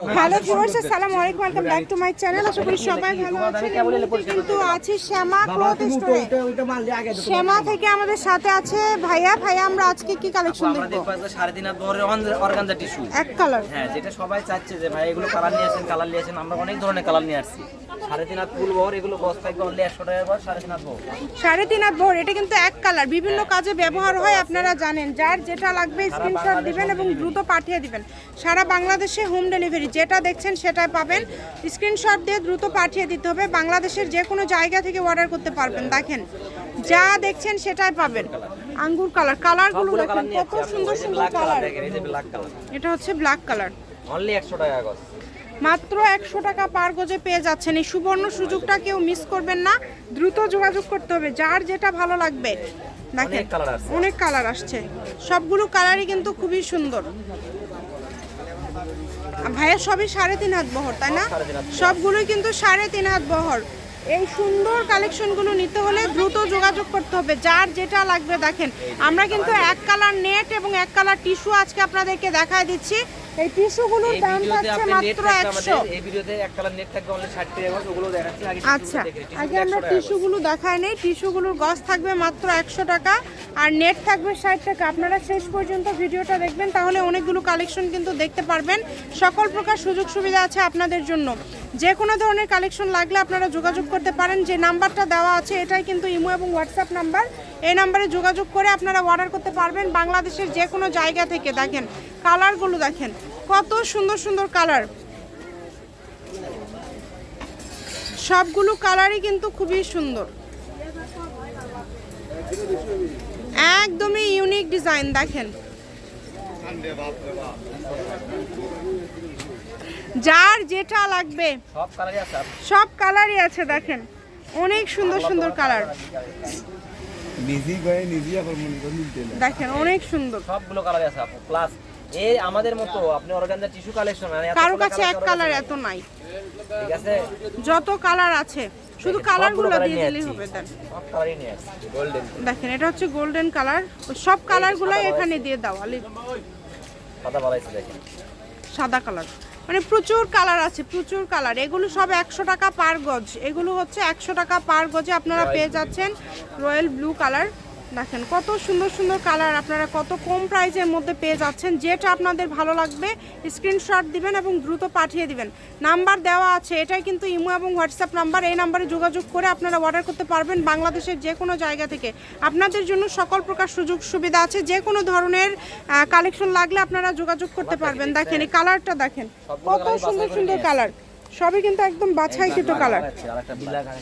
Hello viewers আসসালামু আলাইকুম welcome back to my channel আশা করি সবাই ভালো আছেন। কিন্তু আছি শ্যামা ক্লথ স্টোরে শ্যামা থেকে আমাদের সাথে আছে। ভাইয়া ভাইয়া আমরা আজকে কি কালেকশন আমরা দেখব? দেখব আজকে হাত বহরের অর্গানজা টিস্যু এক কালার হ্যাঁ যেটা সবাই চাচ্ছে যে ভাই এগুলো কালার নিয়ে আসেন কালার নিয়ে আসেন আমরা অনেক ধরনের কালার নিয়ে আসছি। সাড়ে তিন হাত ফুল বহর এগুলো বস থাকবে অনলি একশো টাকা করে সাড়ে তিন হাত বহর সাড়ে তিন হাত এটা কিন্তু এক কালার বিভিন্ন কাজে ব্যবহার হয় আপনারা জানেন। যার যেটা লাগবে স্ক্রিনশট দিবেন এবং দ্রুত পাঠিয়ে দিবেন। সারা বাংলাদেশে হোম ডেলিভারি যেটা দেখছেন সেটাই পাবেন। স্ক্রিনশট দিয়ে দ্রুত পাঠিয়ে দিতে হবে। বাংলাদেশের যে কোনো জায়গা থেকে অর্ডার করতে পারবেন। দেখেন যা দেখছেন সেটাই পাবেন। আঙ্গুর কালার কালারগুলো দেখেন কত সুন্দর সুন্দর কালার এটা হচ্ছে ব্ল্যাক কালার অনলি একশো টাকা গজ। মাত্র একশো টাকা পার গজে পেয়ে যাচ্ছেন। এই সুবর্ণ সুযোগটা কেউ মিস করবেন না। দ্রুত যোগাযোগ করতে হবে। যার যেটা ভালো লাগবে। দেখেন। অনেক কালার আসছে। সবগুলো কালারই কিন্তু খুবই সুন্দর। ভাইয়া সবই সাড়ে তিন হাত বহর তাই না। সবগুলোই কিন্তু সাড়ে তিন হাত বহর। এই সুন্দর কালেকশনগুলো নিতে হলে দ্রুত যোগাযোগ করতে হবে যার যেটা লাগবে দেখেন। আমরা কিন্তু এক কালার নেট এবং এক কালার টিস্যু আজকে আপনাদেরকে দেখায় দিচ্ছি। এই টিস্যুগুলোর দাম থাকছে মাত্র থাকবে একশো। আমাদের এই ভিডিওতে এক কালার নেট থাকবে অনলি ষাট টাকা গজ ওগুলো দেখাচ্ছি। আগে আচ্ছা আগে আমরা টিস্যুগুলো দেখাই নেই। টিস্যুগুলোর গজ থাকবে মাত্র একশো টাকা আর নেট থাকবে ষাট টাকা। আপনারা শেষ পর্যন্ত ভিডিওটা দেখবেন তাহলে অনেকগুলো কালেকশন কিন্তু দেখতে পারবেন। সকল প্রকার সুযোগ সুবিধা আছে আপনাদের জন্য। যে কোনো ধরনের কালেকশন লাগলে আপনারা যোগাযোগ করতে পারেন। যে নাম্বারটা দেওয়া আছে এটাই কিন্তু ইমো এবং হোয়াটসঅ্যাপ নাম্বার। এই নাম্বারে যোগাযোগ করে আপনারা অর্ডার করতে পারবেন। বাংলাদেশের যে কোনো জায়গা থেকে দেখেন। কালারগুলো দেখেন। কত সুন্দর সুন্দর কালার। সবগুলো কালারই কিন্তু খুবই সুন্দর। একদমই ইউনিক ডিজাইন দেখেন। যার যেটা লাগবে সব কালারই আছে আর সব কালারই আছে দেখেন। অনেক সুন্দর সুন্দর কালার। মনে দেখেন অনেক সুন্দর। সবগুলো কালারই আছে আপু প্লাস এই আমাদের মতো আপনি অর্গানজা টিস্যু কালেকশন মানে কারও কাছে এক কালার এত নাই। ঠিক আছে? যত কালার আছে শুধু কালারগুলো দিয়ে দিলেই হবে দেন। সব কালারই নিয়ে আসছি গোল্ডেন দেখেন এটা হচ্ছে গোল্ডেন কালার সব কালারগুলাই এখানে দিয়ে দাও আলি। সাদা বাড়াইছে দেখেন। সাদা কালার মানে প্রচুর কালার আছে প্রচুর কালার এগুলো সব একশো টাকা পার গজ। এগুলো হচ্ছে একশো টাকা পার গজে আপনারা পেয়ে যাচ্ছেন রয়্যাল ব্লু কালার দেখেন কত সুন্দর সুন্দর কালার আপনারা কত কম প্রাইজের মধ্যে পেয়ে যাচ্ছেন। যেটা আপনাদের ভালো লাগবে স্ক্রিনশট দিবেন এবং দ্রুত পাঠিয়ে দিবেন। নাম্বার দেওয়া আছে এটাই কিন্তু ইমো এবং হোয়াটসঅ্যাপ নাম্বার। এই নাম্বারে যোগাযোগ করে আপনারা অর্ডার করতে পারবেন বাংলাদেশের যে কোনো জায়গা থেকে। আপনাদের জন্য সকল প্রকার সুযোগ সুবিধা আছে যে কোনো ধরনের কালেকশন লাগলে আপনারা যোগাযোগ করতে পারবেন। দেখেন এই কালারটা দেখেন কত সুন্দর সুন্দর কালার সবই কিন্তু একদম বাছাইকৃত কালার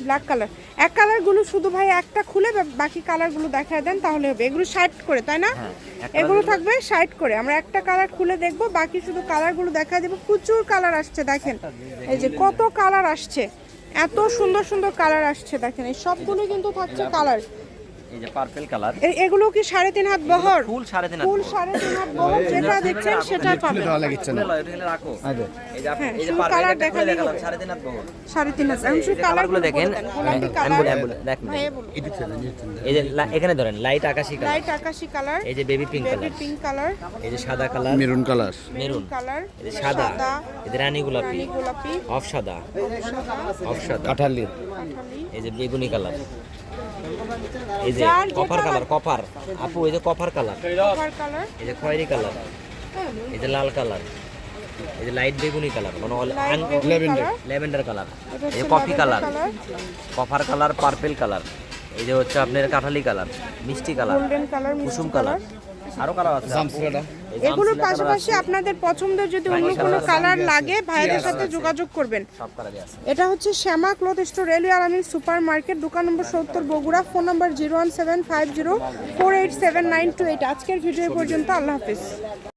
ব্ল্যাক কালার এক কালারগুলো শুধু ভাই একটা খুলে বাকি কালারগুলো দেখায় দেন তাহলে হবে। এগুলো সাইড করে তাই না? হ্যাঁ, এগুলো থাকবে সাইড করে। আমরা একটা কালার খুলে দেখব বাকি শুধু কালারগুলো দেখা দেবো প্রচুর কালার আসছে দেখেন। এই যে কত কালার আসছে। এত সুন্দর সুন্দর কালার আসছে দেখেন। এই সবগুলো কিন্তু থাকছে কালার এই যে পার্পল কালার এগুলো কি সাড়ে তিন হাত বহর ফুল সাড়ে তিন হাত ফুল বহর। সাড়ে তিন হাত বহর যেটা দেখছেন সেটাই পাবেন দেওয়া লাগিচ্ছে না এটা রাখো এই যে আপনি হ্যাঁ, এই যে পার্পল খুলে দেখালেই সাড়ে তিন হাত বহর সাড়ে তিন হাত আমি শুধু কালারগুলো দেখেন। কালার দেখ এটি এই যে এখানে ধরেন লাইট আকাশি কালার লাইট আকাশি কালার এই যে baby pink baby pink colour এই যে সাদা colour maroon colour maroon colour এই যে সাদা এই যে রানী গোলাপি রানী গোলাপি অফ সাদা সাদা অফ সাদা কাঠালি এই যে বেগুনি কালার এই যে কপার কালার কপার আপু এই যে কপার কালার এই যে খয়েরি কালার এই যে লাল কালার এই যে লাইট বেগুনি কালার মানে। ল্যাভেন্ডার কালার এই যে কফি কালার কফার কপার কালার পার্পেল কালার এই যে হচ্ছে আপনার কাঠালি কালার মিষ্টি কালার গোল্ডেন কালার কুসুম কালার আরও কালার আছে এগুলোর পাশাপাশি আপনাদের পছন্দের যদি অন্য কোনো কালার লাগে ভাইয়ের সাথে যোগাযোগ করবেন। এটা হচ্ছে Shyama cloth store railway Alamin supermarket দোকান নম্বর সত্তর Bogura phone number zero one seven five zero four eight seven nine two eight. আজকের ভিডিও পর্যন্ত আল্লাহ হাফিজ।